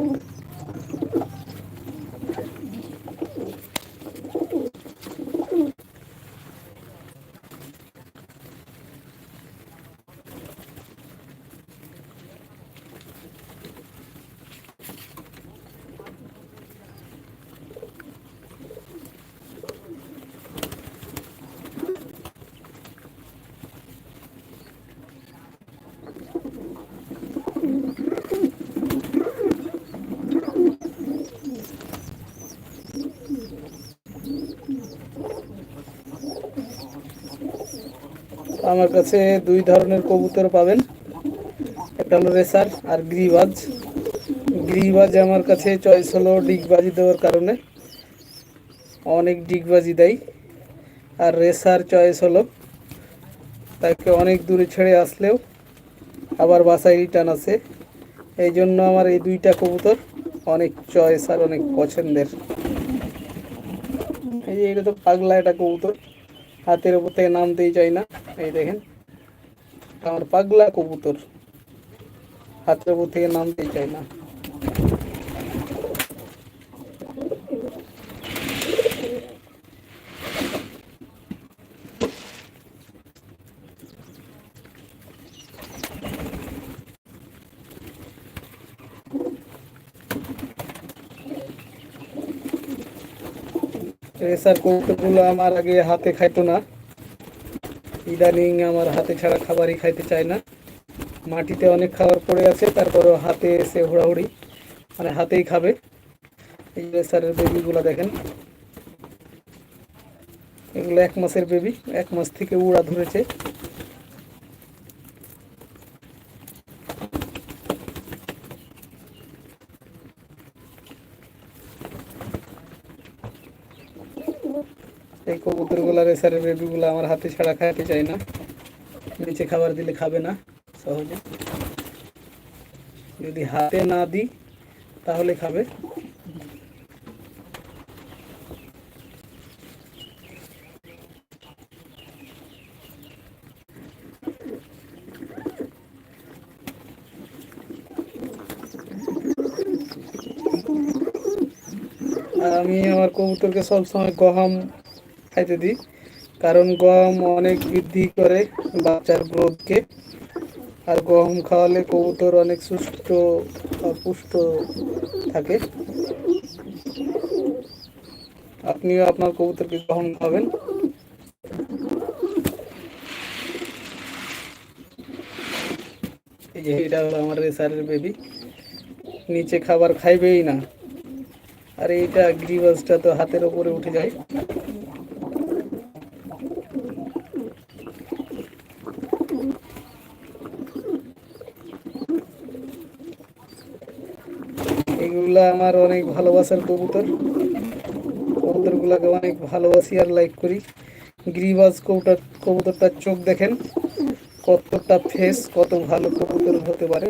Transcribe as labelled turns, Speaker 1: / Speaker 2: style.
Speaker 1: Thank you. আমার কাছে দুই ধরনের কবুতর পাবেন। একটা হলো রেসার আর গ্রিবাজ। গ্রিবাজ আমার কাছে চয়েস হলো ডিগবাজি দেওয়ার কারণে। অনেক ডিগবাজি দেয়। আর রেসার চয়েস হলো তাকে অনেক দূরে ছেড়ে আসলেও আবার বাসায় রিটার্ন আছে। এই জন্য আমার এই দুইটা কবুতর অনেক চয়েস আর অনেক পছন্দের। এই যে এটা তো পাগলা একটা কবুতর। হাতের উপর থেকে নামতেই চাই না। এই দেখেন, আমার পাগলা কবুতর। হাতের উপর থেকে নামতেই চাই না। রেসার কৌতুকগুলো আমার আগে হাতে খাইতো না। ইদানিং আমার হাতে ছাড়া খাবারই খাইতে চায় না। মাটিতে অনেক খাবার পড়ে আছে, তারপরেও হাতে এসে হুড়াহুড়ি মানে হাতেই খাবে। এই রেসারের বেবিগুলো দেখেন। এগুলো এক মাসের বেবি, এক মাস থেকে উড়া ধরেছে। এই কবুতরগুলো রেসারের বেবিগুলো আমার হাতে ছাড়া খাইতে চায় না। নিচে খাবার দিলে খাবে না, সহজে। যদি হাতে না দিই, তাহলে খাবে। আর আমি আমার কবুতরকে সবসময় গহম খাইতে দিই। কারণ গম অনেক বৃদ্ধি করে বাচ্চার গ্রোথকে। আর গম খাওয়ালে কবুতর অনেক সুস্থ পুষ্ট থাকে। আপনিও আপনার কবুতরকে গহম খাবেন এই যে এটা হলো আমার রেসারের বেবি নিচে খাবার খাইবেই না। আর এইটা গ্রিভাসটা তো হাতের ওপরে উঠে যায়। এগুলা আমার অনেক ভালোবাসার কবুতর। কবুতরগুলোকে অনেক ভালোবাসি আর লাইক করি। গ্রিবাজ কবুটার কবুতরটার চোখ দেখেন। কতটা ফেস কত ভালো কবুতর হতে পারে।